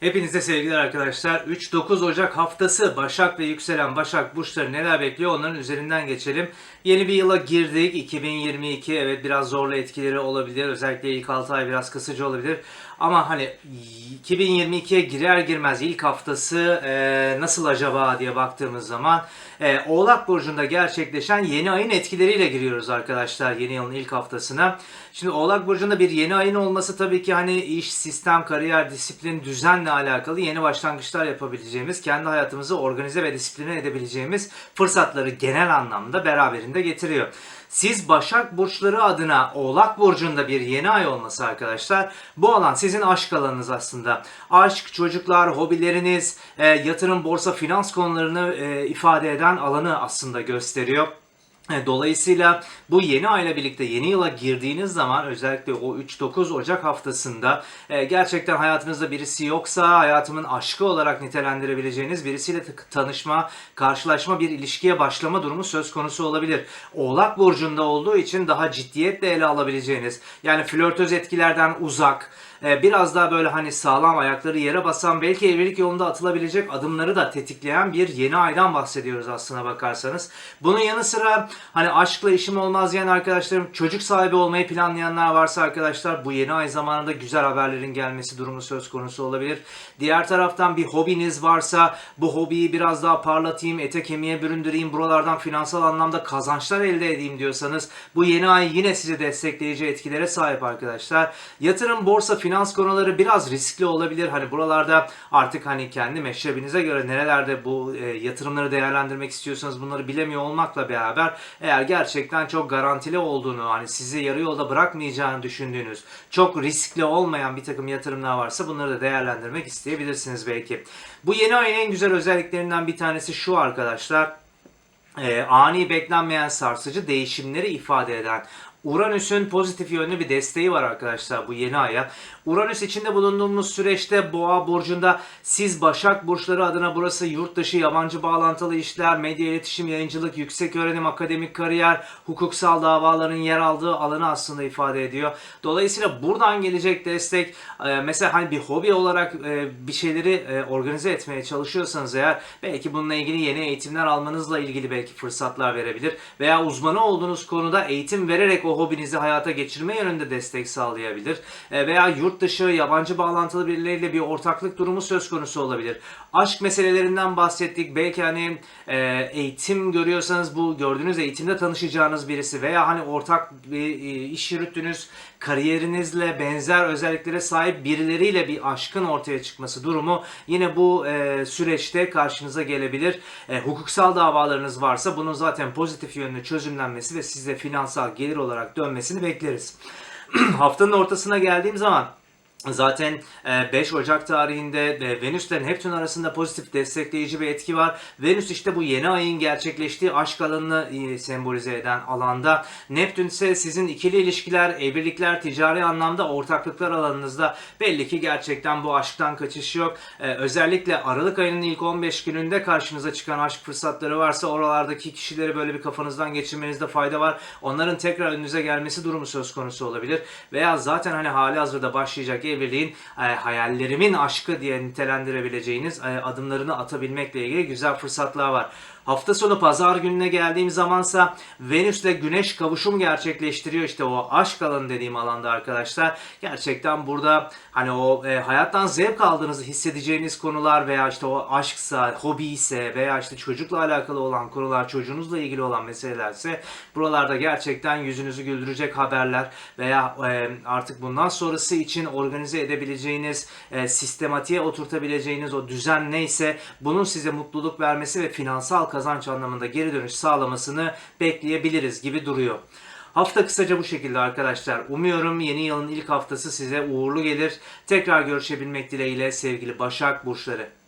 Hepinize sevgiler arkadaşlar. 3-9 Ocak haftası Başak ve yükselen Başak burçları neler bekliyor onların üzerinden geçelim. Yeni bir yıla girdik. 2022 evet biraz zorlu etkileri olabilir. Özellikle ilk 6 ay biraz kısıcı olabilir. Ama hani 2022'ye girer girmez ilk haftası e, nasıl acaba diye baktığımız zaman e, Oğlak Burcu'nda gerçekleşen yeni ayın etkileriyle giriyoruz arkadaşlar yeni yılın ilk haftasına. Şimdi Oğlak Burcu'nda bir yeni ayın olması tabii ki hani iş, sistem, kariyer, disiplin, düzenle alakalı yeni başlangıçlar yapabileceğimiz, kendi hayatımızı organize ve disipline edebileceğimiz fırsatları genel anlamda beraberinde getiriyor. Siz Başak Burçları adına Oğlak Burcu'nda bir yeni ay olması arkadaşlar bu alan sizin aşk alanınız aslında. Aşk, çocuklar, hobileriniz, e, yatırım, borsa, finans konularını e, ifade eden alanı aslında gösteriyor. Dolayısıyla bu yeni ayla birlikte yeni yıla girdiğiniz zaman özellikle o 3-9 Ocak haftasında e, gerçekten hayatınızda birisi yoksa hayatımın aşkı olarak nitelendirebileceğiniz birisiyle tanışma, karşılaşma, bir ilişkiye başlama durumu söz konusu olabilir. Oğlak Burcu'nda olduğu için daha ciddiyetle ele alabileceğiniz yani flörtöz etkilerden uzak, biraz daha böyle hani sağlam ayakları yere basan belki evlilik yolunda atılabilecek adımları da tetikleyen bir yeni aydan bahsediyoruz aslına bakarsanız. Bunun yanı sıra hani aşkla işim olmaz diyen arkadaşlarım çocuk sahibi olmayı planlayanlar varsa arkadaşlar bu yeni ay zamanında güzel haberlerin gelmesi durumu söz konusu olabilir. Diğer taraftan bir hobiniz varsa bu hobiyi biraz daha parlatayım, ete kemiğe büründüreyim, buralardan finansal anlamda kazançlar elde edeyim diyorsanız bu yeni ay yine sizi destekleyici etkilere sahip arkadaşlar. Yatırım, borsa, finans konuları biraz riskli olabilir. Hani buralarda artık hani kendi meşrebinize göre nerelerde bu e, yatırımları değerlendirmek istiyorsanız bunları bilemiyor olmakla beraber eğer gerçekten çok garantili olduğunu hani sizi yarı yolda bırakmayacağını düşündüğünüz çok riskli olmayan bir takım yatırımlar varsa bunları da değerlendirmek isteyebilirsiniz belki. Bu yeni ayın en güzel özelliklerinden bir tanesi şu arkadaşlar. Ee, ani beklenmeyen sarsıcı değişimleri ifade eden Uranüs'ün pozitif yönlü bir desteği var arkadaşlar bu yeni aya. Uranüs içinde bulunduğumuz süreçte Boğa burcunda siz Başak burçları adına burası yurt dışı yabancı bağlantılı işler, medya iletişim, yayıncılık, yüksek öğrenim, akademik kariyer, hukuksal davaların yer aldığı alanı aslında ifade ediyor. Dolayısıyla buradan gelecek destek e, mesela hani bir hobi olarak e, bir şeyleri e, organize etmeye çalışıyorsanız eğer belki bununla ilgili yeni eğitimler almanızla ilgili belki fırsatlar verebilir veya uzmanı olduğunuz konuda eğitim vererek o hobinizi hayata geçirme yönünde destek sağlayabilir. E, veya yurt dışı yabancı bağlantılı birileriyle bir ortaklık durumu söz konusu olabilir. Aşk meselelerinden bahsettik. Belki hani e, eğitim görüyorsanız bu gördüğünüz eğitimde tanışacağınız birisi veya hani ortak bir e, iş yürüttüğünüz kariyerinizle benzer özelliklere sahip birileriyle bir aşkın ortaya çıkması durumu yine bu e, süreçte karşınıza gelebilir. E, hukuksal davalarınız varsa bunun zaten pozitif yönlü çözümlenmesi ve size finansal gelir olarak dönmesini bekleriz. Haftanın ortasına geldiğim zaman Zaten e, 5 Ocak tarihinde e, Venüs ile Neptün arasında pozitif destekleyici bir etki var. Venüs işte bu yeni ayın gerçekleştiği aşk alanını e, sembolize eden alanda. Neptün ise sizin ikili ilişkiler, evlilikler, ticari anlamda ortaklıklar alanınızda belli ki gerçekten bu aşktan kaçış yok. E, Özellikle Aralık ayının ilk 15 gününde karşınıza çıkan aşk fırsatları varsa oralardaki kişileri böyle bir kafanızdan geçirmenizde fayda var. Onların tekrar önünüze gelmesi durumu söz konusu olabilir. Veya zaten hani hali hazırda başlayacak evliliğin e, hayallerimin aşkı diye nitelendirebileceğiniz e, adımlarını atabilmekle ilgili güzel fırsatlar var. Hafta sonu pazar gününe geldiğim zamansa Venüs ile Güneş kavuşum gerçekleştiriyor işte o aşk alanı dediğim alanda arkadaşlar. Gerçekten burada hani o e, hayattan zevk aldığınızı hissedeceğiniz konular veya işte o aşksa, hobi ise veya işte çocukla alakalı olan konular, çocuğunuzla ilgili olan meselelerse buralarda gerçekten yüzünüzü güldürecek haberler veya e, artık bundan sonrası için organize edebileceğiniz, e, sistematiğe oturtabileceğiniz o düzen neyse bunun size mutluluk vermesi ve finansal kazanç anlamında geri dönüş sağlamasını bekleyebiliriz gibi duruyor. Hafta kısaca bu şekilde arkadaşlar. Umuyorum yeni yılın ilk haftası size uğurlu gelir. Tekrar görüşebilmek dileğiyle sevgili Başak Burçları.